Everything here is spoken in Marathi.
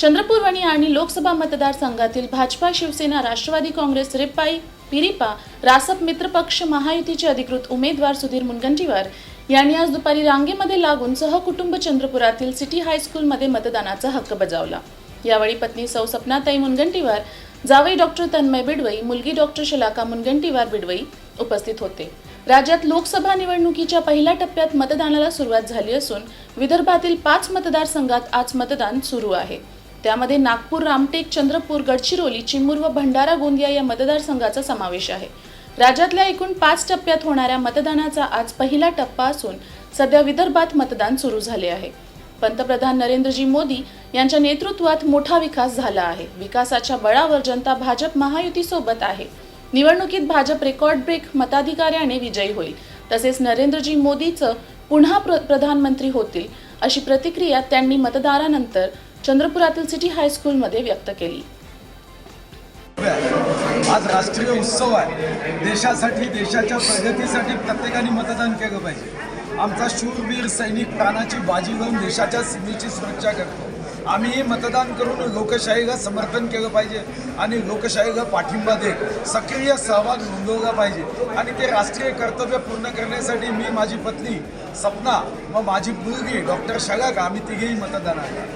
चंद्रपूर वणी आणि लोकसभा मतदारसंघातील भाजपा शिवसेना राष्ट्रवादी काँग्रेस रिपाई पिरिपा रासप मित्रपक्ष महायुतीचे अधिकृत उमेदवार सुधीर मुनगंटीवार यांनी आज दुपारी रांगेमध्ये लागून सहकुटुंब चंद्रपुरातील सिटी हायस्कूलमध्ये मतदानाचा हक्क बजावला. यावेळी पत्नी सौ सपनाताई मुनगंटीवार जावई डॉक्टर तन्मय बिडवई मुलगी डॉक्टर शलाका मुनगंटीवार बिडवई उपस्थित होते. राज्यात लोकसभा निवडणुकीच्या पहिल्या टप्प्यात मतदानाला सुरुवात झाली असून विदर्भातील पाच मतदारसंघात आज मतदान सुरू आहे. त्यामध्ये नागपूर रामटेक चंद्रपूर गडचिरोली चिमूर व भंडारा गोंदिया या मतदारसंघाचा समावेश आहे. राज्यातल्या एकूण पाच टप्प्यात होणाऱ्या मतदानाचा आज पहिला टप्पा असून सध्या विदर्भात मतदान सुरू झाले आहे. पंतप्रधान नरेंद्रजी मोदी यांच्या नेतृत्वात मोठा विकास झाला आहे. विकासाच्या बळावर जनता भाजप महायुतीसोबत आहे. निवडणुकीत भाजप रेकॉर्ड ब्रेक मताधिकाऱ्याने विजयी होईल. तसेच नरेंद्रजी मोदीचं पुन्हा प्र प्रधानमंत्री होतील अशी प्रतिक्रिया त्यांनी मतदारानंतर चंद्रपुरातील सिटी हायस्कूलमध्ये व्यक्त केली. आज राष्ट्रीय उत्सव आहे. देशासाठी देशाच्या प्रगतीसाठी प्रत्येकाने मतदान केलं पाहिजे. आमचा शूरवीर सैनिक प्राणाची बाजी घेऊन देशाच्या सीमेची सुरक्षा करतो. आम्ही मतदान करून लोकशाहीला समर्थन केलं पाहिजे आणि लोकशाहीला पाठिंबा देत सक्रिय सहभाग नोंदवला पाहिजे आणि ते राष्ट्रीय कर्तव्य पूर्ण करण्यासाठी मी माझी पत्नी सपना व माझी मुलगी डॉक्टर शगाक आम्ही तिघेही मतदान आहे